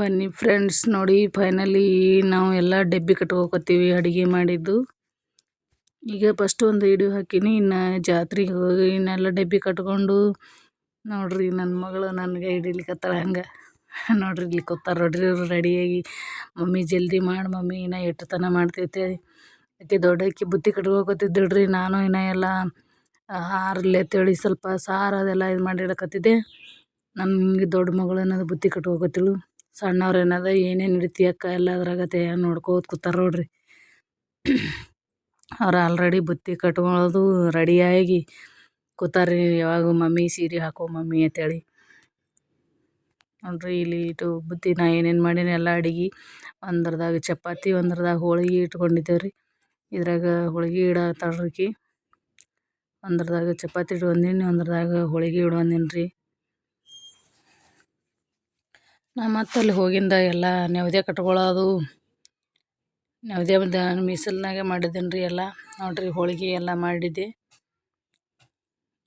ಬನ್ನಿ ಫ್ರೆಂಡ್ಸ್ ನೋಡಿ ಫೈನಲಿ ನಾವು ಎಲ್ಲ ಡಬ್ಬಿ ಕಟ್ಕೋಕತ್ತೀವಿ ಅಡುಗೆ ಮಾಡಿದ್ದು. ಈಗ ಫಸ್ಟ್ ಒಂದು ವಿಡಿಯೋ ಹಾಕಿನಿ, ಇನ್ನು ಜಾತ್ರೆಗೆ ಹೋಗಿ ಇನ್ನೆಲ್ಲ ಡಬ್ಬಿ ಕಟ್ಕೊಂಡು, ನೋಡ್ರಿ ನನ್ನ ಮಗಳು ನನಗೆ ಹಿಡಿಲಿಕತ್ತಾಳ ಹಂಗೆ. ನೋಡ್ರಿ ಇಲ್ಲಿ ಕೊತ್ತಾರ ನೋಡ್ರಿ ಇವ್ರು ರೆಡಿಯಾಗಿ ಮಮ್ಮಿ ಜಲ್ದಿ ಮಾಡಿ ಮಮ್ಮಿ, ಇನ್ನು ಎಷ್ಟು ತನ ಮಾಡ್ತೈತೆ? ಆಕೆ ಅಕ್ಕಿ ಬುತ್ತಿ ಕಟ್ಕೋಕತ್ತಿದ್ದಳ್ರಿ ನಾನು ಇನ್ನು ಎಲ್ಲ ತೇಳಿ ಸ್ವಲ್ಪ ಸಾರು ಅದೆಲ್ಲ ಇದು ಮಾಡಿಡಕತ್ತಿದ್ದೆ. ನನಗೆ ದೊಡ್ಡ ಮಗಳು ಅನ್ನೋದು ಬುತ್ತಿ ಕಟ್ಕೋಕತ್ತಿಳು ಸಣ್ಣವ್ರು ಏನದ, ಏನೇನು ಎಲ್ಲ ಅದ್ರಾಗ ತೇ ನೋಡ್ಕೋತ ಕೂತಾರ ನೋಡ್ರಿ. ಅವ್ರು ಆಲ್ರೆಡಿ ಬುತ್ತಿ ಕಟ್ಕೊಳ್ಳೋದು ರೆಡಿಯಾಗಿ ಕೂತಾರ್ರಿ, ಯಾವಾಗ ಮಮ್ಮಿ ಸೀರೆ ಹಾಕೋ ಮಮ್ಮಿ ಅಂತೇಳಿ. ನೋಡ್ರಿ ಇಲ್ಲಿ ಇಟ್ಟು ಬುತ್ತಿ ನಾ ಏನೇನು ಮಾಡೀನಿ ಎಲ್ಲ ಅಡಿಗೆ, ಒಂದ್ರದಾಗ ಚಪಾತಿ, ಒಂದ್ರದಾಗ ಹೋಳಿಗೆ ಇಟ್ಕೊಂಡಿದ್ದೇವೆ ರೀ ಇದ್ರಾಗ ಹೋಳಿಗೆ ಇಡ ಆಕಿ ಒಂದ್ರದಾಗ ಚಪಾತಿ ಇಡುವಂದೀನಿ ಒಂದ್ರದಾಗ ಹೋಳಿಗೆ ಇಡುವಂದೀನಿ ರೀ ನಾ ಮತ್ತೆ ಅಲ್ಲಿ ಹೋಗಿಂದ ಎಲ್ಲ ನೆವದೆ ಕಟ್ಕೊಳ್ಳೋದು ನೆವದೆ ಬಂದ ಮೀಸಲ್ನಾಗೆ ಮಾಡಿದ್ದೇನೆ ರೀ ಎಲ್ಲ. ನೋಡ್ರಿ ಹೋಳಿಗೆ ಎಲ್ಲ ಮಾಡಿದ್ದೆ.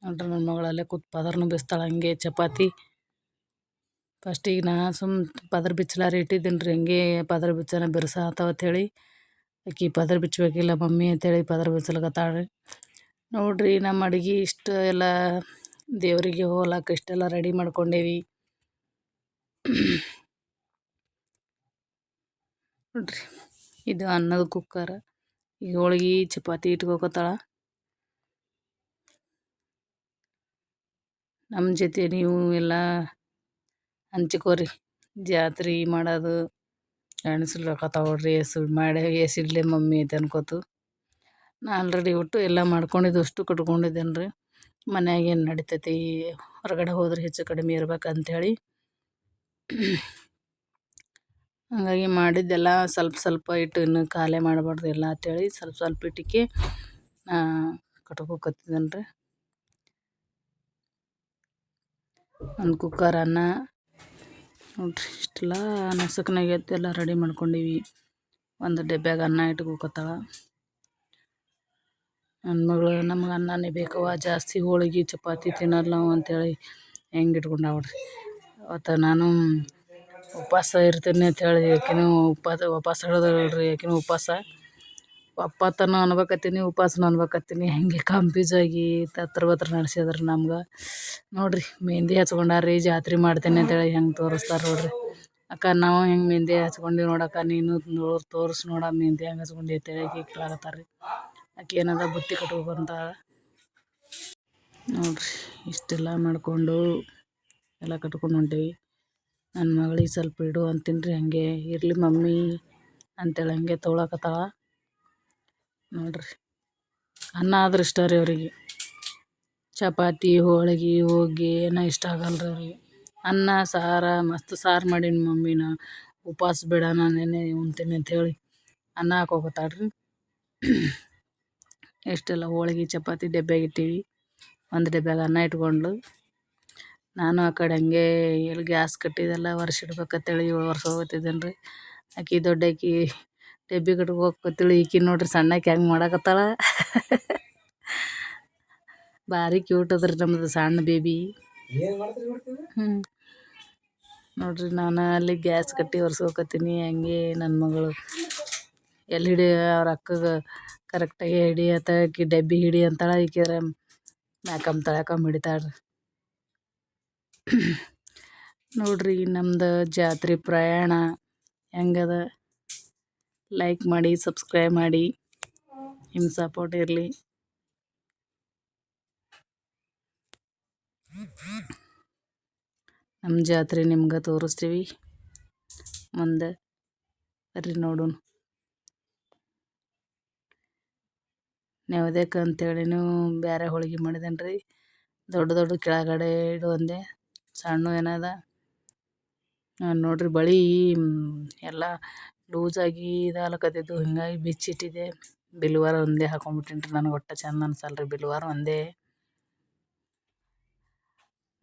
ನೋಡ್ರಿ ನನ್ನ ಮಗಳಲ್ಲೇ ಕೂತ್ ಪದರ್ನು ಬಿಸ್ತಾಳೆ ಹಂಗೆ ಚಪಾತಿ. ಫಸ್ಟಿಗೆ ನಾ ಸುಮ್ ಪದರ ಬಿಚ್ಚಲಾರ ಇಟ್ಟಿದ್ದೀನಿ ರೀ ಹಂಗೆ ಪದರ ಬಿಚ್ಚನ ಅಂತ ಹೇಳಿ ಆಕಿ ಪದರ ಬಿಚ್ಚಬೇಕಿಲ್ಲ ಮಮ್ಮಿ ಅಂತೇಳಿ ಪದರ ಬಿಚ್ಚಲಕತ್ತಾಳ್ರಿ. ನೋಡ್ರಿ ನಮ್ಮ ಅಡುಗೆ ಇಷ್ಟು ಎಲ್ಲ ದೇವರಿಗೆ ಹೋಲಕ್ಕೆ ಇಷ್ಟೆಲ್ಲ ರೆಡಿ ಮಾಡ್ಕೊಂಡೇವಿ. ನೋಡ್ರಿ, ಇದು ಅನ್ನದ ಕುಕ್ಕರ್, ಈಗ ಹೋಳಿಗೆ, ಚಪಾತಿ ಇಟ್ಕೋಕತ್ತಾಳ. ನಮ್ಮ ಜೊತೆ ನೀವು ಎಲ್ಲ ಹಂಚ್ಕೋರಿ, ಜಾತ್ರೆ ಮಾಡೋದು ಗಂಡಸ್ರು ರೊಕ್ಕ ತಗೊಳ್ರಿ ಎಸಿಡ್ ಮಾಡಿ, ಎಸಿಡ್ಲೆ ಮಮ್ಮಿ ಐತೆ ಅನ್ಕೋತು. ನಾ ಆಲ್ರೆಡಿ ಒಟ್ಟು ಎಲ್ಲ ಮಾಡ್ಕೊಂಡಿದ್ದು ಅಷ್ಟು ಕಟ್ಕೊಂಡಿದ್ದೇನೆ ರೀ ಮನ್ಯಾಗ ಏನು ನಡಿತೈತಿ, ಹೊರಗಡೆ ಹೋದ್ರೆ ಹೆಚ್ಚು ಕಡಿಮೆ ಇರ್ಬೇಕಂತೇಳಿ. ಹಾಗಾಗಿ ಮಾಡಿದ್ದೆಲ್ಲ ಸ್ವಲ್ಪ ಸ್ವಲ್ಪ ಇಟ್ಟು ಇನ್ನು ಖಾಲಿ ಮಾಡಬಾರ್ದು ಎಲ್ಲ ಅಂತೇಳಿ ಸ್ವಲ್ಪ ಸ್ವಲ್ಪ ಇಟ್ಟಿಗೆ ಕಟ್ಕೋಕತ್ತಿದ್ದೇನೆ ರೀ ಒಂದು ಕುಕ್ಕರ್, ಅನ್ನ, ನೋಡ್ರಿ ಇಷ್ಟೆಲ್ಲ ನಸಕ್ನಾಗ ಎಲ್ಲ ರೆಡಿ ಮಾಡ್ಕೊಂಡೀವಿ. ಒಂದು ಡಬ್ಬ್ಯಾಗ ಅನ್ನ ಇಟ್ಕೋಕತ್ತಾಳ. ನನ್ನ ಮಗಳು ನಮ್ಗೆ ಅನ್ನನೇ ಬೇಕವ ಜಾಸ್ತಿ ಹೋಳಿಗೆ, ಚಪಾತಿ ತಿನ್ನಲ್ಲ ನಾವು ಅಂತೇಳಿ ಹೆಂಗೆ ಇಟ್ಕೊಂಡಾವ್ರಿ. ಅವತ್ತು ನಾನು ಉಪವಾಸ ಇರ್ತೀನಿ ಅಂತೇಳಿ ಆಕಿನೂ ಉಪವಾಸ ಉಪವಾಸ ಹಿಡ್ದಾಳ್ರಿ ಆಕಿನೂ ಉಪವಾಸ. ಒಪ್ಪತ್ತನ ಅನ್ಬೇಕತ್ತೀನಿ, ಉಪವಾಸನೂ ಅನ್ಬೇಕತ್ತೀನಿ. ಹೆಂಗೆ ಕನ್ಫ್ಯೂಸ್ ಆಗಿ ತತ್ರ ಬತ್ರ ನಡೆಸಿದ್ರು ನಮ್ಗೆ. ನೋಡಿರಿ, ಮೆಹಂದಿ ಹಚ್ಕೊಂಡಾರ್ರಿ ಜಾತ್ರೆ ಮಾಡ್ತೀನಿ ಅಂತೇಳಿ ಹೆಂಗೆ ತೋರಿಸ್ತಾರೆ ನೋಡಿರಿ. ಅಕ್ಕ, ನಾವು ಹೆಂಗೆ ಮೆಹಂದಿ ಹಚ್ಕೊಂಡೀವಿ ನೋಡಕ್ಕ ನೀನು ನೋಡಿ, ತೋರಿಸ್ ನೋಡ ಮೆಹಂದಿ ಹೆಂಗೆ ಹಚ್ಕೊಂಡಿ ಅಂತೇಳಿ ಆಕಿ ಕೇಳಾಕತ್ತಾರ. ರೀ ಆಕೆ ಏನದ ಬುತ್ತಿ ಕಟ್ಕೊಬಂತ ನೋಡಿರಿ, ಇಷ್ಟೆಲ್ಲ ಮಾಡಿಕೊಂಡು ಎಲ್ಲ ಕಟ್ಕೊಂಡು ಹೊಂಟೀವಿ. ನನ್ನ ಮಗಳಿಗೆ ಸ್ವಲ್ಪ ಇಡು ಅಂತೀನಿ ರೀ ಹಾಗೆ ಇರಲಿ ಮಮ್ಮಿ ಅಂತೇಳಿ ಹಂಗೆ ತೊಗೊಳಕತ್ತಾಳ. ನೋಡಿರಿ, ಅನ್ನ ಆದ್ರೆ ಇಷ್ಟ ರೀ ಅವರಿಗೆ. ಚಪಾತಿ, ಹೋಳಿಗೆ ಹೋಗಿ ಏನ ಇಷ್ಟ ಆಗಲ್ಲ ರೀ ಅವ್ರಿಗೆ. ಅನ್ನ, ಸಾರು, ಮಸ್ತ್ ಸಾರು ಮಾಡೀನಿ ಮಮ್ಮಿನ ಉಪವಾಸ ಬೇಡ ನಾನೇನೆ ಉಣ್ತೀನಿ ಅಂಥೇಳಿ ಅನ್ನ ಹಾಕೋಗತ್ತಾಳ್ರಿ ಎಷ್ಟೆಲ್ಲ ಹೋಳಿಗೆ, ಚಪಾತಿ ಡಬ್ಬ್ಯಾಗ ಇಟ್ಟೀವಿ. ಒಂದು ಡಬ್ಬ್ಯಾಗ ಅನ್ನ ಇಟ್ಕೊಂಡ್ಳು ನಾನು ಆ ಕಡೆ ಹಂಗೆ ಎಲ್ಲಿ ಗ್ಯಾಸ್ ಕಟ್ಟಿದೆಲ್ಲ ಒರೆಸಿಡ್ಬೇಕಂತೇಳಿ ಏಳು ವರ್ಷ ಹೋಗ್ತಿದ್ದೇನೆ ರೀ. ಆಕಿ ದೊಡ್ಡಾಕಿ ಡಬ್ಬಿ ಕಟ್ಕೋಕತ್ತೇಳಿ ಈಕಿ ನೋಡ್ರಿ ಸಣ್ಣಾಕಿ ಹೆಂಗೆ ಮಾಡಕತ್ತಾಳ. ಭಾರಿ ಕ್ಯೂಟ್ ಅದ್ರಿ ನಮ್ಮದು ಸಣ್ಣ ಬೇಬಿ ಹ್ಞೂ ನೋಡ್ರಿ ನಾನು ಅಲ್ಲಿ ಗ್ಯಾಸ್ ಕಟ್ಟಿ ಒರೆಸ್ಕೋಕತ್ತೀನಿ. ಹಂಗೆ ನನ್ನ ಮಗಳು ಎಲ್ಲಿ ಹಿಡಿ ಅವ್ರ ಅಕ್ಕಗೆ ಕರೆಕ್ಟಾಗಿ ಹಿಡಿ ಅಂತ ಆಕಿ ಡಬ್ಬಿ ಹಿಡಿ ಅಂತಾಳೆ. ಈಕೆ ಮ್ಯಾಕಮ್ ತಳಕಮ್ ಹಿಡಿತಾಳೆ ರೀ. ನೋಡ್ರಿ ನಮ್ದು ಜಾತ್ರೆ ಪ್ರಯಾಣ ಹೆಂಗದ? ಲೈಕ್ ಮಾಡಿ ಸಬ್ಸ್ಕ್ರೈಬ್ ಮಾಡಿ ನಿಮ್ಮ ಸಪೋರ್ಟ್ ಇರಲಿ. ನಮ್ಮ ಜಾತ್ರೆ ನಿಮ್ಗೆ ತೋರಿಸ್ತೀವಿ. ಮುಂದೆ ಬರ್ರಿ ನೋಡೋಣ. ನೈವೇದ್ಯಕ್ಕೆ ಅಂತೇಳಿನೂ ಬೇರೆ ಹೋಳಿಗೆ ಮಾಡಿದೇನೆ ರೀ ದೊಡ್ಡ ದೊಡ್ಡ ಕೆಳಗಡೆ ಇಡುವಂದೆ. ಸಣ್ಣ ಏನದ? ನೋಡ್ರಿ ಬಳಿ ಎಲ್ಲ ಲೂಸಾಗಿ ಇದಾಗ್ಲಕತ್ತಿದ್ದು. ಹಿಂಗಾಗಿ ಬಿಚ್ಚಿಟ್ಟಿದೆ ಬಿಲ್ವಾರ ಒಂದೇ ಹಾಕೊಂಡ್ಬಿಟ್ಟಿನ್ರಿ ನನಗೆ ಒಟ್ಟು ಚಂದ ಅನ್ಸಲ್ಲ ರೀ ಬಿಲ್ವಾರ ಒಂದೇ.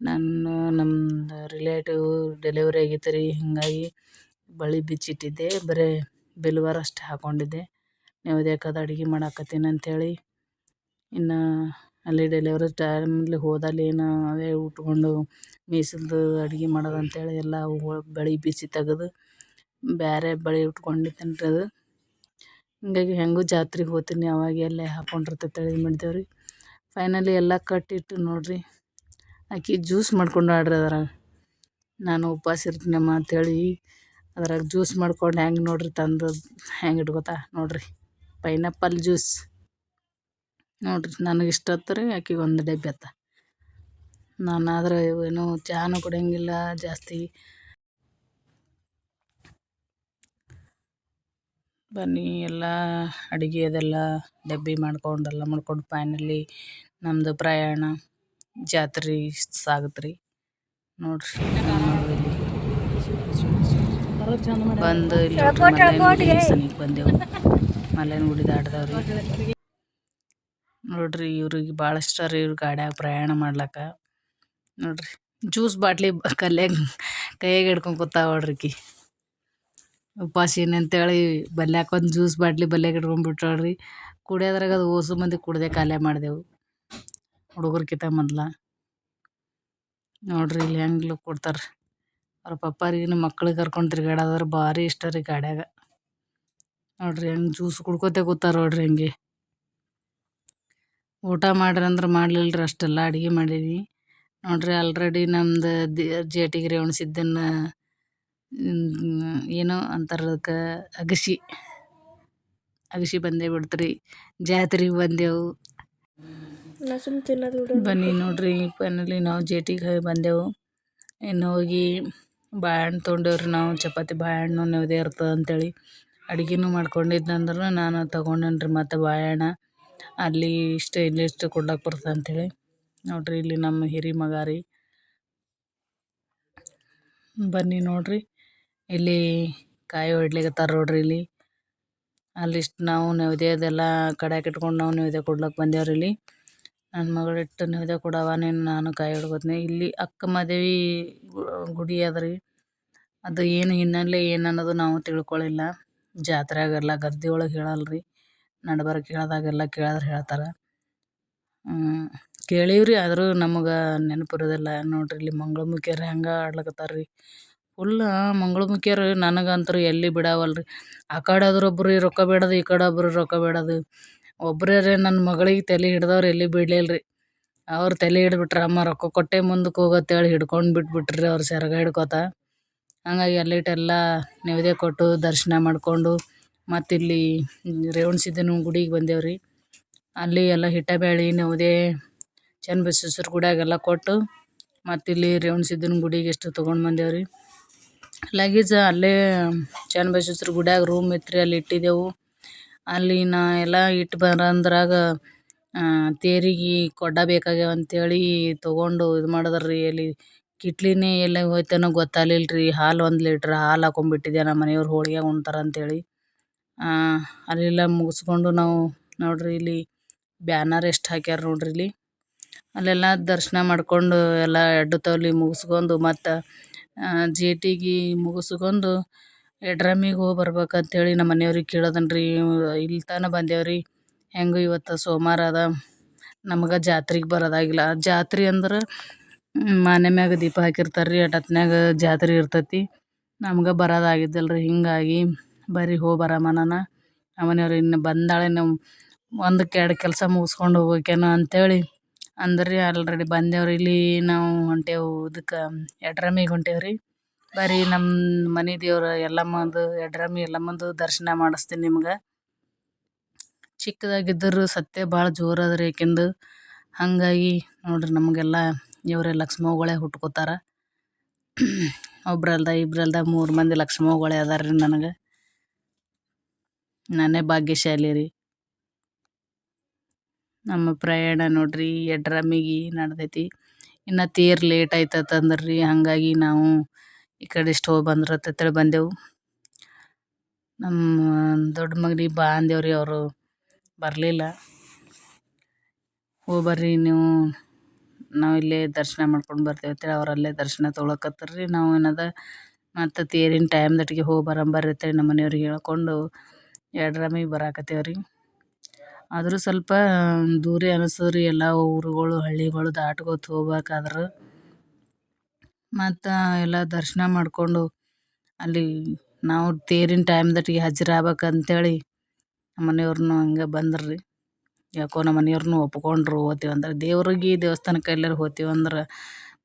ನನ್ನ ನಮ್ಮದು ರಿಲೇಟಿವ್ ಡೆಲಿವರಿ ಆಗಿತ್ತು ರೀ. ಹೀಗಾಗಿ ಬಳಿ ಬಿಚ್ಚಿಟ್ಟಿದ್ದೆ. ಬರೀ ಬಿಲ್ವಾರ ಅಷ್ಟೇ ಹಾಕೊಂಡಿದ್ದೆ. ನೀವು ಅದು ಅಡುಗೆ ಮಾಡಾಕತ್ತೀನಿ ಅಂಥೇಳಿ ಇನ್ನು ಅಲ್ಲಿ ಡೆಲಿವರಿ ಟೈಮಲ್ಲಿ ಹೋದಲ್ಲಿ ಏನು ಅವೇ ಉಟ್ಕೊಂಡು ಮೀಸಲ್ದು ಅಡ್ಗೆ ಮಾಡೋದು ಅಂತೇಳಿ ಎಲ್ಲ ಬಳೆ ಬಿಚ್ಚಿ ತೆಗೆದು ಬೇರೆ ಬಳೆ ಉಟ್ಕೊಂಡಿದ್ದೇನೆ ರೀ ಅದು. ಹಿಂಗಾಗಿ ಹೆಂಗೂ ಜಾತ್ರೆಗೆ ಹೋಗ್ತೀನಿ ಅವಾಗ ಎಲ್ಲೇ ಹಾಕ್ಕೊಂಡಿರ್ತೈತೆ ಇದು ಮಾಡ್ತೇವೆ ರೀ ಫೈನಲಿ ಎಲ್ಲ ಕಟ್ಟಿಟ್ಟು ನೋಡಿರಿ. ಆಕಿ ಜ್ಯೂಸ್ ಮಾಡ್ಕೊಂಡು ಆಡ್ರಿ ಅದ್ರಾಗ. ನಾನು ಉಪವಾಸ ಇರ್ತೀನಮ್ಮ ಅಂಥೇಳಿ ಅದ್ರಾಗ ಜ್ಯೂಸ್ ಮಾಡ್ಕೊಂಡು ಹೆಂಗೆ ನೋಡಿರಿ ತಂದು ಹೆಂಗೆ ಇಟ್ಕೊತಾ ನೋಡಿರಿ. ಪೈನಾಪಲ್ ಜ್ಯೂಸ್ ನೋಡಿರಿ, ನನಗೆ ಇಷ್ಟ ಆತು ರೀ ಆಕಿಗೆ ಒಂದು ಡಬ್ಬಿ ಆತ. ನಾನು ಆದ್ರೆ ಏನು ಚಹಾನೂ ಕುಡಿಯಂಗಿಲ್ಲ, ಜಾಸ್ತಿ. ಬನ್ನಿ, ಎಲ್ಲ ಅಡುಗೆ ಅದೆಲ್ಲ ಡಬ್ಬಿ ಮಾಡ್ಕೊಂಡು, ಎಲ್ಲ ಮಾಡ್ಕೊಂಡು ಫೈನಲಿ ನಮ್ಮದು ಪ್ರಯಾಣ ಜಾತ್ರೆ ಸಾಗತ್ರಿ. ನೋಡ್ರಿ, ಬಂದು ಇಲ್ಲಿ ಬಂದೆವು. ಮಲೆನ ಗುಡಿ ದಾಟ್ದವ್ರಿ ನೋಡ್ರಿ ಇವ್ರಿಗೆ ಭಾಳ ಇಷ್ಟ ರೀ ಇವ್ರ ಗಾಡ್ಯಾಗ ಪ್ರಯಾಣ ಮಾಡ್ಲಕ್ಕ. ನೋಡ್ರಿ, ಜ್ಯೂಸ್ ಬಾಟ್ಲಿ ಕಲ್ಯಾಗ ಕೈಯಾಗ ಹಿಡ್ಕೊಂಡು ಕೂತಾವಡ್ರಿಕಿ ಉಪವಾಸ ಏನಂತೇಳಿ ಒಂದು ಜ್ಯೂಸ್ ಬಾಟ್ಲಿ ಬಲ್ಯಾಗ ಹಿಡ್ಕೊಂಡು ಬಿಟ್ಟಾಳ್ರಿ ಕುಡಿಯೋದ್ರಾಗ ಅದು ಓಸು ಮಂದಿ ಕುಡ್ದೆ ಕಾಲೇ ಮಾಡಿದೆವು. ಹುಡುಗರ್ಕಿತ ಮೊದ್ಲ. ನೋಡ್ರಿ ಇಲ್ಲಿ ಹೆಂಗೆ ಕೊಡ್ತಾರೆ. ಅವ್ರ ಪಪ್ಪಾರಿಗಿನ ಮಕ್ಳಿಗೆ ಕರ್ಕೊಂಡು ತಿರ್ಗಾಡೋದ್ರ ಭಾರಿ ಇಷ್ಟ ರೀ ಗಾಡ್ಯಾಗ. ನೋಡ್ರಿ ಹೆಂಗೆ ಜ್ಯೂಸ್ ಕುಡ್ಕೋತ ಕೂತಾರ ನೋಡ್ರಿ ಹಂಗೆ. ಊಟ ಮಾಡ್ರಿ ಅಂದ್ರೆ ಮಾಡ್ಲಿಲ್ಲ ರೀ ಅಷ್ಟೆಲ್ಲ ಅಡುಗೆ ಮಾಡೀನಿ ನೋಡ್ರಿ ಆಲ್ರೆಡಿ ನಮ್ದು ಜೇಟಿಗೆ ರೇವಣಸಿದ್ದನ್ನ ಏನೋ ಅಂತಾರೆ ಅದಕ್ಕೆ ಅಗಸಿ. ಅಗಸಿ ಬಂದೇ ಬಿಡ್ತ್ರಿ. ಜಾತ್ರೆಗೆ ಬಂದೆವು. ಬನ್ನಿ ನೋಡ್ರಿ ಫೈನಲಿ ನಾವು ಜೇಟಿಗೆ ಬಂದೆವು. ಇನ್ನು ಹೋಗಿ ಬಾಳೆಹಣ್ಣು ತೊಗೊಂಡೇವ್ರಿ ನಾವು ಚಪಾತಿ ಬಾಳೆಹಣ್ಣು ನೆವದೇ ಇರ್ತದೆ ಅಂತೇಳಿ ಅಡ್ಗೆನೂ ಮಾಡ್ಕೊಂಡಿದ್ನಂದ್ರೆ ನಾನು ತೊಗೊಂಡೇನ್ರಿ ಮತ್ತು ಬಾಳೆಹಣ್ಣು ಅಲ್ಲಿ ಇಷ್ಟು ಇಲ್ಲಿ ಇಷ್ಟು ಕೊಡ್ಲಕ್ಕೆ ಬರ್ತದೆ ಅಂಥೇಳಿ ನೋಡಿರಿ ಇಲ್ಲಿ ನಮ್ಮ ಹಿರಿ ಮಗ ರೀ. ಬನ್ನಿ ನೋಡಿರಿ. ಇಲ್ಲಿ ಕಾಯಿ ಹೊಡ್ಲಿಕತ್ತಾರ ನೋಡ್ರಿ ಇಲ್ಲಿ. ಅಲ್ಲಿಷ್ಟು ನಾವು ನೈವೇದ್ಯದೆಲ್ಲ ಕಡೆಯಾಕೆ ಇಟ್ಕೊಂಡು ನಾವು ನೈವೇದ್ಯ ಕೊಡ್ಲಕ್ಕೆ ಬಂದೇವ್ರಿ ಇಲ್ಲಿ. ನನ್ನ ಮಗಳು ಇಟ್ಟು ಕೊಡವ, ನೀನು ನಾನು ಕಾಯಿ ಹೊಡ್ಕೋತೀನಿ ಇಲ್ಲಿ ಅಕ್ಕ ಮದೇವಿ ಗುಡಿ ಅದ ರೀ. ಅದು ಏನು ಹಿನ್ನೆಲೆ ಏನನ್ನೋದು ನಾವು ತಿಳ್ಕೊಳ್ಳಿಲ್ಲ ಜಾತ್ರೆಗೆಲ್ಲ ಗದ್ದೆ ಒಳಗೆ ಹೇಳಲ್ಲ ರೀ ನಡ್ಬರ್ಕ ಎಲ್ಲ ಕೇಳಿದ್ರೆ ಹೇಳ್ತಾರೆ. ಕೇಳೀವ್ರಿ ಆದರೂ ನಮಗೆ ನೆನಪಿರೋದಿಲ್ಲ ನೋಡ್ರಿ ಇಲ್ಲಿ ಮಂಗಳಮುಖಿಯರು ಹೆಂಗೆ ಆಡ್ಲಕತ್ತಾರೆ ರೀ ಫುಲ್ ಮಂಗಳಮುಖಿಯರು ನನಗಂತೂ ಎಲ್ಲಿ ಬಿಡವಲ್ಲ ರೀ ಆ ಕಡೆ ಆದ್ರೆ ಒಬ್ರು ರೊಕ್ಕ ಬೇಡದು, ಈ ಕಡೆ ಒಬ್ರು ರೊಕ್ಕ ಬೇಡದು. ಒಬ್ಬರೇ ರೀ ನನ್ನ ಮಗಳಿಗೆ ತಲೆ ಹಿಡ್ದವ್ರು ಎಲ್ಲಿ ಬಿಡಲಿಲ್ಲ ರೀ ಅವ್ರು ತಲೆ ಹಿಡ್ಬಿಟ್ರೆ ಅಮ್ಮ ರೊಕ್ಕ ಕೊಟ್ಟೆ ಮುಂದಕ್ಕೆ ಹೋಗತ್ತೇಳಿ ಹಿಡ್ಕೊಂಡು ಬಿಟ್ಬಿಟ್ರಿ ಅವ್ರು ಸೆರಗ ಹಿಡ್ಕೊತ. ಹಂಗಾಗಿ ಅಲ್ಲಿಟ್ಟೆಲ್ಲ ನೈವೇದ್ಯ ಕೊಟ್ಟು ದರ್ಶನ ಮಾಡಿಕೊಂಡು ಮತ್ತಿಲ್ಲಿ ರೇವಣಸಿದ್ದನ ಗುಡಿಗೆ ಬಂದೇವ್ರಿ. ಅಲ್ಲಿ ಎಲ್ಲ ಹಿಟ್ಟ ಬ್ಯಾಳಿ, ನವದೆ ಚನ್ನಬಸವೇಶ್ವರ ಗುಡಿಯಾಗೆಲ್ಲ ಕೊಟ್ಟು ಮತ್ತಿಲ್ಲಿ ರೇವಣಸಿದ್ದನ ಗುಡಿಗೆ ಇಷ್ಟು ತೊಗೊಂಡು ಬಂದೇವು ರೀ ಲಗೇಜ್ ಅಲ್ಲೇ ಚನ್ನಬಸವೇಶ್ವರ ಗುಡಿಯಾಗ ರೂಮ್ ಇತ್ತು ಅಲ್ಲಿ ಇಟ್ಟಿದ್ದೆವು. ಅಲ್ಲಿ ನಾ ಎಲ್ಲ ಇಟ್ಟು ಬರಂದ್ರಾಗ ತೇರಿಗೆ ಕೊಡ ಬೇಕಾಗ್ಯಾವ ಅಂತೇಳಿ ತೊಗೊಂಡು ಇದು ಮಾಡಿದ್ರು. ಅಲ್ಲಿ ಕಿಟ್ಲಿನೇ ಎಲ್ಲ ಹೋಯ್ತೇನೋ ಗೊತ್ತಾಗ್ಲಿಲ್ಲ ರೀ ಹಾಲು ಒಂದು ಲೀಟ್ರ್ ಹಾಲು ಹಾಕೊಂಡ್ಬಿಟ್ಟಿದ್ದೆ ನಮ್ಮ ಮನೆಯವ್ರು ಹೋಳಿಗೆ ಉಣ್ತಾರೆ ಅಂತೇಳಿ. ಅಲ್ಲೆಲ್ಲ ಮುಗಿಸ್ಕೊಂಡು ನಾವು ನೋಡ್ರಿ ಇಲ್ಲಿ ಬ್ಯಾನರ್ ಎಷ್ಟು ಹಾಕ್ಯಾರ ನೋಡ್ರಿ ಇಲ್ಲಿ. ಅಲ್ಲೆಲ್ಲ ದರ್ಶನ ಮಾಡ್ಕೊಂಡು ಎಲ್ಲ ಎಡ್ಡು ತವಲಿ ಮುಗಿಸ್ಕೊಂಡು ಮತ್ತು ಜಿ ಟಿಗೆ ಮುಗಿಸ್ಕೊಂಡು ಎಡ್ರಮ್ಮಿಗೆ ಹೋಗಿ ಬರ್ಬೇಕು ಅಂತೇಳಿ ನಮ್ಮ ಮನೆಯವ್ರಿಗೆ ಕೇಳಿದೆನು ರೀ ಇಲ್ಲಿ ತನಕ ಬಂದೇವ್ರಿ. ಹೆಂಗೂ ಇವತ್ತು ಸೋಮವಾರ ಅದ. ನಮ್ಗೆ ಜಾತ್ರೆಗೆ ಬರೋದಾಗಿಲ್ಲ. ಜಾತ್ರೆ ಅಂದ್ರೆ ಮನೆ ಮ್ಯಾಗ ದೀಪ ಹಾಕಿರ್ತಾರೆ ರೀ ಅಟತ್ನ್ಯಾಗ ಜಾತ್ರೆ ಇರ್ತೈತಿ. ನಮ್ಗೆ ಬರೋದಾಗಿದ್ದಿಲ್ಲ ರೀ ಹೀಗಾಗಿ ಬರ್ರಿ ಹೋಗಿ ಬರ ನಾನು ನಮ್ಮ ಮನೆಯವ್ರು ಇನ್ನು ಬಂದಾಳೆ ನಾವು ಒಂದಕ್ಕೆ ಎರಡು ಕೆಲಸ ಮುಗಿಸ್ಕೊಂಡು ಹೋಗ್ಬೇಕೇನೋ ಅಂತೇಳಿ ಅಂದ್ರಿ. ಆಲ್ರೆಡಿ ಬಂದೇವ್ರಿ ಇಲ್ಲಿ ನಾವು ಹೊಂಟೇವು ಇದಕ್ಕೆ ಎಡ್ರಮಿಗೆ ಹೊಂಟೇವ್ರಿ. ರೀ ಬರ್ರಿ ನಮ್ಮ ಮನೆ ದೇವ್ರು ಎಡ್ರಮಿ ಎಲ್ಲ ಮಂದು ದರ್ಶನ ಮಾಡಿಸ್ತೀನಿ ನಿಮ್ಗೆ. ಚಿಕ್ಕದಾಗಿದ್ದರೂ ಸತ್ಯ ಭಾಳ ಜೋರು ರೀ ಹಾಗಾಗಿ ನೋಡಿರಿ ನಮಗೆಲ್ಲ ಇವರೇ ಲಕ್ಷ್ಮವ್ವಗಳೇ ಹುಟ್ಕೋತಾರ. ಒಬ್ರಲ್ದ ಇಬ್ರಲ್ದ ಮೂರು ಮಂದಿ ಲಕ್ಷ್ಮವ್ವಗಳೇ ಅದಾರ ರೀ ನನಗೆ. ನಾನೇ ಭಾಗ್ಯಶಾಲಿ ರೀ. ನಮ್ಮ ಪ್ರಯಾಣ ನೋಡ್ರಿ ಎಡ್ರಮ್ಮಿಗೆ ನಡ್ದೈತಿ. ಇನ್ನ ತೀರ್ ಲೇಟ್ ಆಯ್ತತಂದ್ರಿ, ಹಾಗಾಗಿ ನಾವು ಈ ಕಡೆ ಇಷ್ಟು ಬಂದ್ರೆ ಅಂತೇಳಿ ಬಂದೆವು. ನಮ್ಮ ದೊಡ್ಡ ಮಗನಿಗೆ ಬಾ ಅಂದೇವ್ರಿ ಅವರು ಬರಲಿಲ್ಲ. ಹೋಗಿ ಬರ್ರಿ ನೀವು. ನಾವು ಇಲ್ಲೇ ದರ್ಶನ ಮಾಡ್ಕೊಂಡು ಬರ್ತೇವೆ ಅಂತೇಳಿ ಅವರಲ್ಲೇ ದರ್ಶನ ತೊಗೊಳಕತ್ತರ್ರಿ ನಾವು ಏನದ ಮತ್ತು ತೇರಿನ ಟೈಮ್ದಟ್ಟಿಗೆ ಹೋಗಿ ಬರಂಬರ್ರಿ ಬರ್ರಿ ಅಂತೇಳಿ ನಮ್ಮ ಮನೆಯವ್ರಿಗೆ ಹೇಳ್ಕೊಂಡು ಎಡ್ರಮ್ಮಿಗೆ ಬರಾಕತ್ತೇವೆ ರೀ ಆದರೂ ಸ್ವಲ್ಪ ದೂರ ಅನಿಸ್ತದ್ರಿ ಎಲ್ಲ ಊರುಗಳು, ಹಳ್ಳಿಗಳು ದಾಟ್ಕೋತ ಹೋಗ್ಬೇಕಾದ್ರೆ. ಮತ್ತು ಎಲ್ಲ ದರ್ಶನ ಮಾಡಿಕೊಂಡು ಅಲ್ಲಿ ನಾವು ತೇರಿನ ಟೈಮ್ದಟ್ಟಿಗೆ ಹಾಜರಾಗ್ಬೇಕಂತೇಳಿ ನಮ್ಮ ಮನೆಯವ್ರನ್ನೂ ಹಂಗೆ ಬಂದ್ರಿ. ಯಾಕೋ ನಮ್ಮ ಮನೆಯವ್ರನ್ನೂ ಒಪ್ಕೊಂಡ್ರು, ಹೋತೀವಿ ಅಂದ್ರೆ ದೇವ್ರಿಗೆ ದೇವಸ್ಥಾನಕ್ಕೆ ಎಲ್ಲರೂ ಹೋತೀವಿ ಅಂದ್ರೆ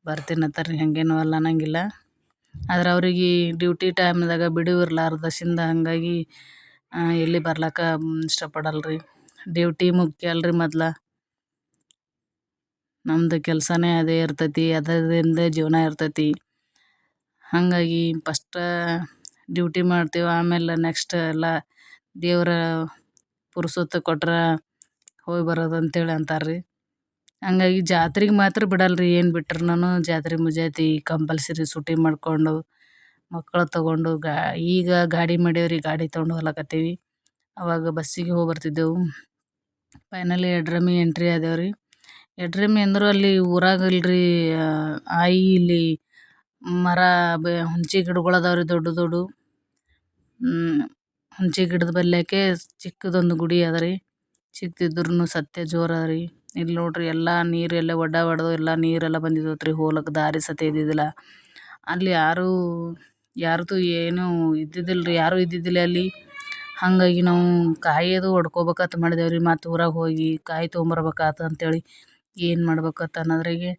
ಬರ್ತೀನಿ ಅಂತಾರೆ ಹಾಗೇನು ಅಲ್ಲ, ಅನ್ನಂಗಿಲ್ಲ. ಆದ್ರೆ ಅವ್ರಿಗೆ ಡ್ಯೂಟಿ ಟೈಮ್ದಾಗ ಬಿಡುವು ಇರ್ಲಾರ್ದಶಿಂದ ಹಾಗಾಗಿ ಎಲ್ಲಿ ಬರ್ಲಕ್ಕ ಇಷ್ಟಪಡಲ್ಲ ರೀ ಡ್ಯೂಟಿ ಮುಖ್ಯ ಅಲ್ರಿ ಮೊದ್ಲು. ನಮ್ದು ಕೆಲಸನೇ ಅದೇ ಇರ್ತೈತಿ, ಅದರಿಂದ ಜೀವನ ಇರ್ತೈತಿ. ಹಾಗಾಗಿ ಫಸ್ಟ ಡ್ಯೂಟಿ ಮಾಡ್ತೀವಿ, ಆಮೇಲೆ ನೆಕ್ಸ್ಟ್ ಎಲ್ಲ ದೇವ್ರ ಪುರ್ಸೊತ್ತು ಕೊಟ್ರೆ ಹೋಗಿ ಬರೋದು ಅಂತೇಳಿ ಅಂತಾರೆ ರೀ ಹಂಗಾಗಿ ಜಾತ್ರೆಗೆ ಮಾತ್ರ ಬಿಡಲ್ಲ ರೀ ಏನು ನಾನು ಜಾತ್ರೆ ಮುಜಾತಿ ಕಂಪಲ್ಸರಿ ಸೂಟಿ ಮಾಡಿಕೊಂಡು ಮಕ್ಕಳು ತಗೊಂಡು ಗಾ, ಈಗ ಗಾಡಿ ಮಾಡೇವ್ರಿ, ಗಾಡಿ ತಗೊಂಡು ಹೋಗ್ಲಕತ್ತೀವಿ. ಅವಾಗ ಬಸ್ಸಿಗೆ ಹೋಗಿ ಬರ್ತಿದ್ದೆವು. Finally ಎಡ್ರಮಿ entry ಆದೇವ್ರಿ. ಎಡ್ರಮಿ ಅಂದ್ರೆ ಅಲ್ಲಿ ಊರಾಗ ಇಲ್ರಿ ಆಯಿ ಇಲ್ಲಿ ಮರ ಬೆ, ಹುಂಚಿ ಗಿಡಗಳು ಅದಾವ್ರಿ, ದೊಡ್ಡ ದೊಡ್ಡ. ಹುಂಚಿ ಗಿಡದ ಬಲ್ಯಾಕೆ ಚಿಕ್ಕದೊಂದು ಗುಡಿ ಅದ ರೀ ಚಿಕ್ಕದಿದ್ರೂ ಸತ್ಯ ಜೋರು ಅದ ರೀ ಇಲ್ಲಿ ನೋಡ್ರಿ ಎಲ್ಲ ನೀರೆಲ್ಲ ಒಡ್ಡ ಒಡೆದು, ಎಲ್ಲ ನೀರೆಲ್ಲ ಬಂದಿದ್ದತ್ರಿ ಹೋಲಕ್ಕೆ ದಾರಿ ಸತೆ ಇದ್ದಿದ್ದಿಲ್ಲ ಅಲ್ಲಿ ಯಾರೂ ಯಾರ್ದು ಏನೂ ಇದ್ದಿದ್ದಿಲ್ಲ ರೀ ಯಾರು ಇದ್ದಿದ್ದಿಲ್ಲ ಅಲ್ಲಿ. ಹಾಗಾಗಿ ನಾವು ಕಾಯಿ ಅದು ಹೊಡ್ಕೋಬೇಕಂತ ಮಾಡಿದೇವು ರೀ, ಮತ್ತು ಊರಾಗ ಹೋಗಿ ಕಾಯಿ ತೊಗೊಂಬರ್ಬೇಕಾತು ಅಂತೇಳಿ. ಏನು ಮಾಡ್ಬೇಕಾತ್ ಅನ್ನೋದ್ರಾಗೆ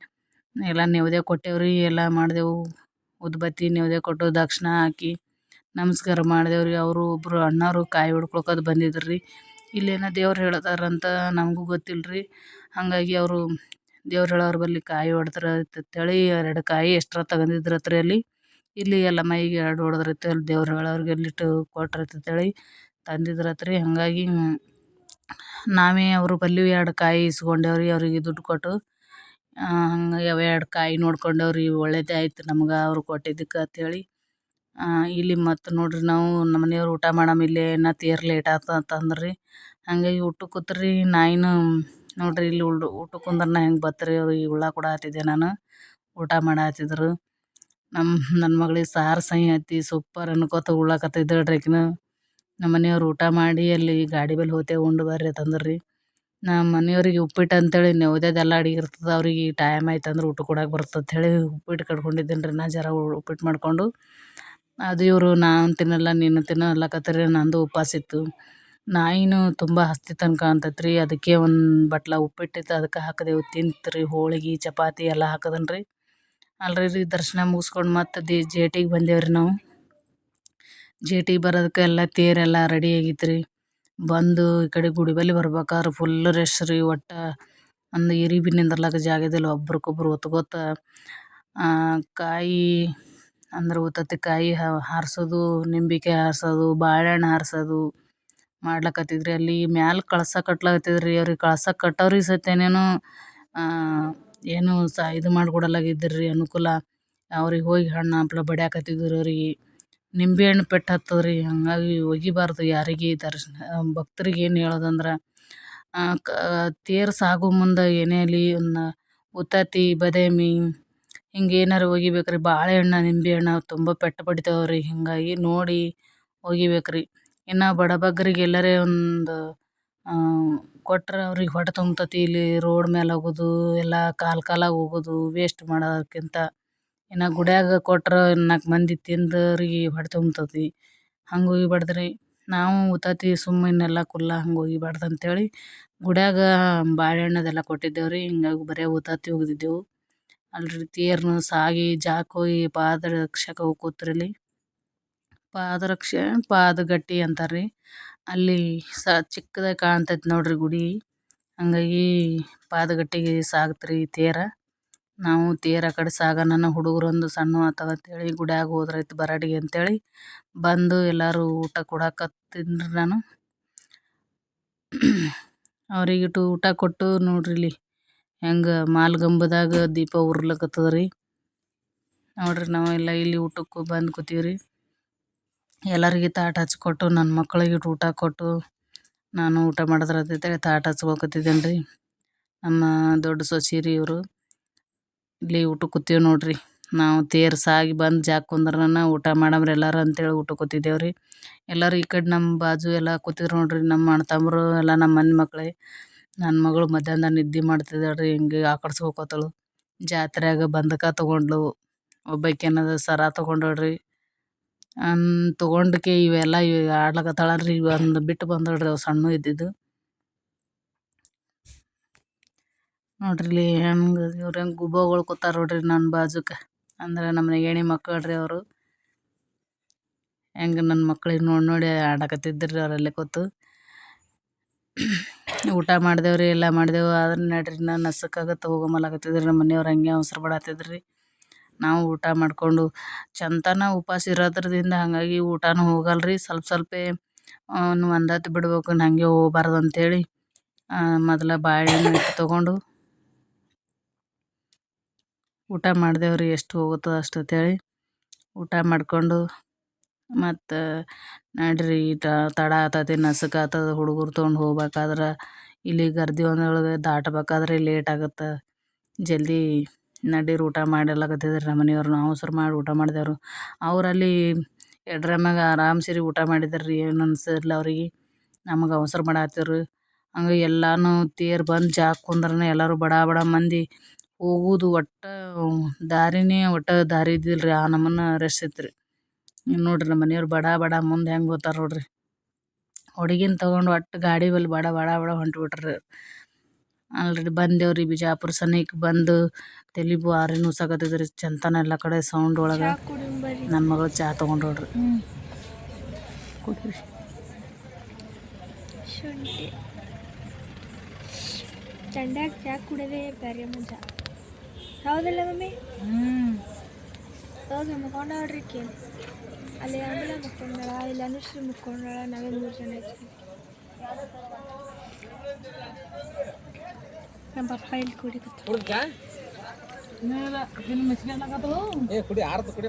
ಎಲ್ಲ ನೇವ್ದೆ ಕೊಟ್ಟೇವು ರೀ, ಎಲ್ಲ ಮಾಡಿದೆವು. ಉದ್ಬತ್ತಿ ನೇವ್ದೆ ಕೊಟ್ಟು ದಕ್ಷಿಣ ಹಾಕಿ ನಮಸ್ಕಾರ ಮಾಡಿದೆವು ರೀ. ಅವರು ಒಬ್ಬರು ಅಣ್ಣಾವ್ರು ಕಾಯಿ ಹೊಡ್ಕೊಳಕಂತ ಬಂದಿದ್ರು ರೀ. ಇಲ್ಲೇನೋ ದೇವ್ರು ಹೇಳ್ತಾರಂತ ನಮಗೂ ಗೊತ್ತಿಲ್ಲ ರೀ ಹಾಗಾಗಿ ಅವರು ದೇವ್ರು ಹೇಳೋರ ಬಳಿ ಕಾಯಿ ಹೊಡ್ತಾರೆ ಅಂತ ಹೇಳಿ ಎರಡು ಕಾಯಿ ಎಕ್ಸ್ಟ್ರಾ ತಗೊಂಡಿದ್ರಂತ್ರಿ ಅಲ್ಲಿ. ಇಲ್ಲಿ ಎಲ್ಲ ಮೈಗೆ ಎರಡು ಹೊಡೆದ್ರೈತೆ ಅಲ್ಲಿ ದೇವ್ರು ಹೇಳೋರ್ಗೆ ಅಲ್ಲಿಟ್ಟು ಕೊಟ್ರೈತೆ ಅಂತೇಳಿ ತಂದಿದ್ರತ್ರಿ ಹಾಗಾಗಿ ನಾವೇ ಅವರು ಬಲ್ಲಿ ಎರಡು ಕಾಯಿ ಇಸ್ಕೊಂಡೇವ್ರಿ, ಅವರಿಗೆ ದುಡ್ಡು ಕೊಟ್ಟು. ಹಂಗೆ ಅವು ಎರಡು ಕಾಯಿ ನೋಡ್ಕೊಂಡೇವ್ರಿ, ಒಳ್ಳೇದೇ ಆಯ್ತು ನಮ್ಗೆ ಅವ್ರು ಕೊಟ್ಟಿದ್ದಕ್ಕೆ ಅಂತೇಳಿ. ಇಲ್ಲಿ ಮತ್ತು ನೋಡ್ರಿ ನಾವು ನಮ್ಮ ಮನೆಯವ್ರು ಊಟ ಮಾಡಮ್, ಇಲ್ಲೇ ಇನ್ನು ತೇರು ಲೇಟ್ ಆಯ್ತು ಅಂತಂದ್ರಿ ಹಾಗಾಗಿ ಊಟಕ್ಕೆ ಕೂತ್ರಿ, ನಾಯಿನೂ ನೋಡ್ರಿ ಇಲ್ಲಿ ಉಳ್ಳು ಊಟಕ್ಕೆ ನಾ ಹೆಂಗೆ ಬತ್ರಿ ಅವ್ರಿಗೆ ಕೂಡ ಹತ್ತಿದ್ದೆ ನಾನು. ಊಟ ಮಾಡತ್ತಿದ್ರು ನಮ್ಮ ನನ್ನ ಮಗಳಿಗೆ ಸಾರು ಸೈ ಹತ್ತಿ ಸೂಪರ್ ಅನ್ಕೋತ ಉಣ್ಣಾಕತ್ತಿದ್ದ ರೀ ಆಕಿನೂ ನಮ್ಮ ಮನೆಯವ್ರು ಊಟ ಮಾಡಿ ಅಲ್ಲಿ ಗಾಡಿ ಮೇಲೆ ಹೋಗ್ತೇವೆ ಉಂಡು ಬರ್ರಿ ಅಂತಂದ್ರು ರೀ ನಮ್ಮ ಮನೆಯವ್ರಿಗೆ ಉಪ್ಪಿಟ್ಟು ಅಂತೇಳಿ ನವದೆದೆಲ್ಲ ಅಡಿಗೆ ಇರ್ತದೆ, ಅವ್ರಿಗೆ ಟೈಮ್ ಆಯ್ತು ಅಂದ್ರೆ ಊಟ ಕೊಡಕ್ಕೆ ಬರ್ತದೆ ಹೇಳಿ ಉಪ್ಪಿಟ್ಟು ಕಟ್ಕೊಂಡಿದ್ದೀನಿ ರೀ ನಾ ಜರ ಉಪ್ಪಿಟ್ಟು ಮಾಡಿಕೊಂಡು. ಅದು ಇವರು ನಾನು ತಿನ್ನಲ್ಲ ನೀನು ತಿನ್ನಲ್ಲ ಕತ್ತರಿ ನಂದು ಉಪವಾಸ ಇತ್ತು. ನಾಯಿನೂ ತುಂಬ ಹಸ್ತಿ ತನಕ ಅಂತೈತೆ ರೀ ಅದಕ್ಕೆ ಒಂದು ಬಟ್ಲ ಉಪ್ಪಿಟ್ಟಿತ್ತು ಅದಕ್ಕೆ ಹಾಕಿದೆವು ತಿಂತು ರೀ ಹೋಳ್ಗೆ, ಚಪಾತಿ ಎಲ್ಲ ಹಾಕದನ್ ರೀ ಅಲ್ರಿ ದರ್ಶನ ಮುಗಿಸ್ಕೊಂಡು ಮತ್ತೆ ದಿ ಜೇಟಿಗೆ ಬಂದೇವು ರೀ ನಾವು. ಜೇಟಿಗೆ ಬರೋದಕ್ಕೆ ಎಲ್ಲ ತೇರೆಲ್ಲ ರೆಡಿ ಆಗಿತ್ತು ರೀ ಬಂದು ಈ ಕಡೆ ಗುಡಿ ಬಳಿ ಬರ್ಬೇಕಾದ್ರೆ ಫುಲ್ ರಶ್ ರೀ, ಒಟ್ಟು ಒಂದು ಇರಿ ಬಿ ಜಾಗ ಇದ್ದಿಲ್ಲ ಒಬ್ರಿಗೊಬ್ರು ಒತ್ಕೋತ ಕಾಯಿ ಅಂದ್ರೆ ಉತ್ತತ್ತಿ ಕಾಯಿ ಹಾರಿಸೋದು, ನಿಂಬಿಕೆ ಹಾರಿಸೋದು, ಬಾಳೆಹಣ್ಣು ಹಾರಿಸೋದು ಮಾಡ್ಲಕತ್ತಿದ್ರಿ. ಅಲ್ಲಿ ಮ್ಯಾಲೆ ಕಳಸ ಕಟ್ಲಾಕತ್ತಿದ್ರಿ, ಅವ್ರಿಗೆ ಕಳಸ ಕಟ್ಟೋರಿಗೆ ಸತ್ಯನೇನೋ ಏನು ಸ ಇದು ಮಾಡಿಕೊಡಲ್ಲಾಗಿದ್ರು ರೀ ಅನುಕೂಲ. ಅವ್ರಿಗೆ ಹೋಗಿ ಹಣ್ಣು ಹಂಪ್ಲು ಬಡಿಯಾಕತ್ತಿದ್ರು ಅವ್ರಿಗೆ. ನಿಂಬೆ ಹಣ್ಣು ಪೆಟ್ಟು ಹತ್ತದ್ರಿ, ಹಾಗಾಗಿ ಒಗಿಬಾರ್ದು ಯಾರಿಗೆ ದರ್ಶನ, ಭಕ್ತರಿಗೆ ಏನು ಹೇಳೋದಂದ್ರೆ ತೇರು ಸಾಗೋ ಮುಂದೆ ಏನೇ ಆಗಲಿ ಒಂದು ಉತ್ತತ್ತಿ, ಬದಾಮಿ, ಹಿಂಗೆ ಏನಾರು ಒಗಿಬೇಕ್ರಿ. ರೀ ನಿಂಬೆ ಹಣ್ಣು ತುಂಬ ಪೆಟ್ಟು ಬಡಿತಾವೆ ರೀ ಹೀಗಾಗಿ ನೋಡಿ ಒಗಿಬೇಕು ರೀ ಇನ್ನು ಬಡಬಗ್ಗರಿಗೆ ಎಲ್ಲರೇ ಒಂದು ಕೊಟ್ರೆ ಅವ್ರಿಗೆ ಹೊಟ್ಟೆ ತುಂಬ್ತತಿ, ಇಲ್ಲಿ ರೋಡ್ ಮೇಲೆ ಹೋಗೋದು, ಎಲ್ಲ ಕಾಲು ಕಾಲಾಗಿ ಹೋಗೋದು ವೇಸ್ಟ್ ಮಾಡೋದಕ್ಕಿಂತ. ಇನ್ನು ಗುಡಿಯಾಗ ಕೊಟ್ರೆ ನಾಲ್ಕು ಮಂದಿ ತಿಂದವ್ರಿಗೆ ಹೊಟ್ಟೆ ತುಂಬ್ತತಿ. ಹಂಗೆ ರೀ ನಾವು ಉತ್ತತ್ತಿ ಸುಮ್ಮನೆಲ್ಲ ಕುಲ್ಲ ಹಂಗೆ ಒಗಿಬಾರ್ದು ಅಂತೇಳಿ ಗುಡಿಯಾಗ ಬಾಳೆಹಣ್ಣದೆಲ್ಲ ಕೊಟ್ಟಿದ್ದೇವೆ ರೀ ಹಿಂಗಾಗಿ ಬರೀ ಉತ್ತತ್ತಿ ಹೋಗಿದ್ದೆವು ಅಲ್ರಿ ತೇರ್ನು ಸಾಗಿ ಜಾಕ್ ಹೋಗಿ ಪಾದರಕ್ಷಕ ಹೋಗಿ ಕೂತ್ರಲ್ಲಿ. ಪಾದರಕ್ಷೆ, ಪಾದಗಟ್ಟಿ ಅಂತಾರೆ ರೀ ಅಲ್ಲಿ ಸ ಚಿಕ್ಕದಾಗಿ ಕಾಣ್ತೈತೆ ನೋಡ್ರಿ ಗುಡಿ. ಹಂಗಾಗಿ ಪಾದಗಟ್ಟಿಗೆ ಸಾಗತ್ರಿ ತೇರ. ನಾವು ತೇರು ಆ ಕಡೆ ಸಾಗಣ. ಹುಡುಗರೊಂದು ಸಣ್ಣ ಆತವ ಅಂತೇಳಿ ಗುಡಿಯಾಗ ಹೋದ್ರಾಯ್ತು ಬರಾಡಿಗೆ ಅಂತೇಳಿ ಬಂದು ಎಲ್ಲರೂ ಊಟ ಕೊಡಕತ್ತಿನ್ರಿ ನಾನು. ಅವ್ರಿಗೆ ಇಟ್ಟು ಊಟ ಕೊಟ್ಟು ನೋಡ್ರಿ ಇಲ್ಲಿ ಹೆಂಗೆ ಮಾಲ್ಗಂಬದಾಗ ದೀಪ ಉರ್ಲಕತ್ತದ ರೀ ನೋಡ್ರಿ ನಾವೆಲ್ಲ ಇಲ್ಲಿ ಊಟಕ್ಕೆ ಬಂದು ಕೂತೀವಿ ರೀ ಎಲ್ಲರಿಗೆ ತಾಟು ಹಚ್ಕೊಟ್ಟು ನನ್ನ ಮಕ್ಕಳಿಗೆ ಊಟ ಕೊಟ್ಟು, ನಾನು ಊಟ ಮಾಡಿದ್ರಾತೈತೆ ತಾಟು ಹಚ್ಕೊಕತ್ತಿದ್ದೇನೆ ರೀ ನಮ್ಮ ದೊಡ್ಡ ಸೊಸೆ ರೀ ಇವರು, ಇಲ್ಲಿ ಊಟಕ್ಕೆ ಕೂತೀವಿ ನೋಡ್ರಿ. ನಾವು ತೇರು ಸಾಗಿ ಬಂದು ಜಾಗ ಕುಂದ್ರನ ಊಟ ಮಾಡಮ್ರಿ ಎಲ್ಲರೂ ಅಂತೇಳಿ ಊಟ ಕೂತಿದ್ದೇವೆ ರೀ ಎಲ್ಲರೂ ಈ ಕಡೆ ನಮ್ಮ ಬಾಜು ಎಲ್ಲ ಕೂತಿದ್ರು ನೋಡ್ರಿ. ನಮ್ಮ ಅಣ್ಣ ತಮ್ಮರು ಎಲ್ಲ ನಮ್ಮ ಮನೆ ಮಕ್ಕಳೇ ನನ್ನ ಮಗಳು ಮಧ್ಯಾಹ್ನ ನಿದ್ದೆ ಮಾಡ್ತಿದ್ದಾಳೆ ರೀ ಹಿಂಗೆ ಆಕಡ್ಸ್ಕೊಕೋತಳು ಜಾತ್ರೆಯಾಗ ಬಂದಕ ತೊಗೊಂಡ್ಳು. ಒಬ್ಬಾಕಿ ಏನದ ಸರ ತೊಗೊಂಡಳು ಅನ್ ತೊಗೊಂಡ್ಕೆ ಇವೆಲ್ಲ ಇವ ಆಡ್ಲಕತ್ತಾಳಲ್ರಿ ಒಂದು ಬಿಟ್ಟು ಬಂದಳ್ರಿ ಅವು ಸಣ್ಣ ಇದ್ದಿದ್ದು. ನೋಡ್ರಿ ಹೆಂಗೆ ಇವ್ರು ಹೆಂಗೆ ಗುಬ್ಬಗಳು ಕೂತಾರ ನೋಡ್ರಿ ನನ್ನ ಬಾಜುಕ. ಅಂದ್ರೆ ನಮ್ಮ ಏಣಿ ಮಕ್ಕಳು ರೀ ಅವರು. ಹೆಂಗೆ ನನ್ನ ಮಕ್ಳಿಗೆ ನೋಡಿ ನೋಡಿ ಆಡಕತ್ತಿದ್ರು ರೀ ಅವರಲ್ಲೇ ಕೂತು. ಊಟ ಮಾಡ್ದೇವ್ರಿ, ಎಲ್ಲ ಮಾಡಿದೆವು. ಆದ್ರೆ ನಡ್ರಿ ನಾನು ನಸಕ್ಕಾಗತ್ತೆ ಹೋಗಮಲಾಗತ್ತಿದ್ರಿ ನಮ್ಮ ಮನೆಯವ್ರು ಹಂಗೆ ಅವಸರ ಪಡತ್ತಿದ್ರಿ ನಾವು ಊಟ ಮಾಡಿಕೊಂಡು ಚಂತನ ಉಪವಾಸ ಇರೋದ್ರಿಂದ ಹಾಗಾಗಿ ಊಟನೂ ಹೋಗಲ್ರಿ. ಸ್ವಲ್ಪ ಸ್ವಲ್ಪ ಒಂದು ಹೊತ್ತು ಬಿಡ್ಬೇಕು ಹಾಗೆ ಹೋಗ್ಬಾರ್ದು ಅಂತೇಳಿ ಮೊದಲ ಬಾಳೆಹಣ್ಣು ಇಟ್ಟು ತೊಗೊಂಡು ಊಟ ಮಾಡ್ದೇವ್ರಿ, ಎಷ್ಟು ಹೋಗುತ್ತೋ ಅಷ್ಟು ಅಂತೇಳಿ ಊಟ ಮಾಡಿಕೊಂಡು ಮತ್ತು ನಡ್ರಿ ತಡ ಆತತಿ ನಸಕ್ ಆತದ, ಹುಡುಗರು ತೊಗೊಂಡು ಹೋಗ್ಬೇಕಾದ್ರೆ, ಇಲ್ಲಿ ಗರ್ದಿ ಒಂದೊಳಗೆ ದಾಟಬೇಕಾದ್ರೆ ಲೇಟ್ ಆಗುತ್ತೆ, ಜಲ್ದಿ ನಡೀರಿ, ಊಟ ಮಾಡಲಕತ್ತಿದ್ರು ನಮ್ಮ ಮನೆಯವ್ರು ನಾವು ಮಾಡಿ ಊಟ ಮಾಡಿದೆವ್ರು. ಅವರಲ್ಲಿ ಎಡ್ರಮ್ಯಾಗ ಆರಾಮ್ ಸೇರಿ ಊಟ ಮಾಡಿದ್ರು ರೀ ಏನು ಅನ್ಸಿಲ್ಲ ಅವ್ರಿಗೆ. ನಮಗೆ ಅವಸರ ಮಾಡಾತ್ತಿದ್ರು ಹಂಗೆ ಎಲ್ಲಾನು ತೇರು ಬಂದು ಜಾಗ ಕುಂದ್ರನ ಎಲ್ಲರೂ ಬಡ ಬಡ ಮಂದಿ ಹೋಗುದು ಒಟ್ಟು ದಾರಿನೇ, ಒಟ್ಟು ದಾರಿ ಇದ್ದಿಲ್ಲ ರೀ ಆ ನಮ್ಮನ್ನು ರಶ್ ಇತ್ತು ರೀ ನೋಡ್ರಿ ನಮ್ಮ ಮನೆಯವ್ರು ಬಡ ಬಡ ಮುಂದೆ ಹೆಂಗೆ ಹೋಗ್ತಾರೆ ನೋಡ್ರಿ. ಹುಡುಗಿನ ತಗೊಂಡು ಒಟ್ಟು ಗಾಡಿ ಬಲ್ಲಿ ಬಡ ಬಡ ಬಡ ಹೊಂಟು ಬಿಟ್ರಿ ಆಲ್ರೆಡಿ ಬಂದೇವ್ರಿ ಬಿಜಾಪುರ ಸನಿಕ್ ಬಂದು ತಲೆ ಭಾರಿ ನುಸಾಕತ್ತದ್ರಿ ಚಂತನ ಎಲ್ಲ ಕಡೆ ಸೌಂಡ್ ಒಳಗೆ. ನನ್ನ ಮಗಳು ಚಹಾ ತೊಗೊಂಡು ನೋಡ್ರಿ ಚಹಾ ಕುಡದೆ ಬೇರೆ ಮಜಾ. ಹೌದಲ್ಲ ಮಮ್ಮಿ? ಹೌದು ಮುಕ್ಕೊಂಡವ್ರಿ ಕೇಳಿ ಅಲ್ಲಿ ಅಮಲ ಮುಕ್ಕೊಂಡಳ ಇಲ್ಲಿ ಅನುಶ್ರೀ ಮುಕ್ಕೊಂಡಳ ನಾವೇ ಮೂರು ಜನ ನಮ್ಮ ಪಪ್ಪ ಇಲ್ಲಿ ಕುಡಿದ ಏ ಕುಡಿ ಆರ್ತು ಕುಡಿ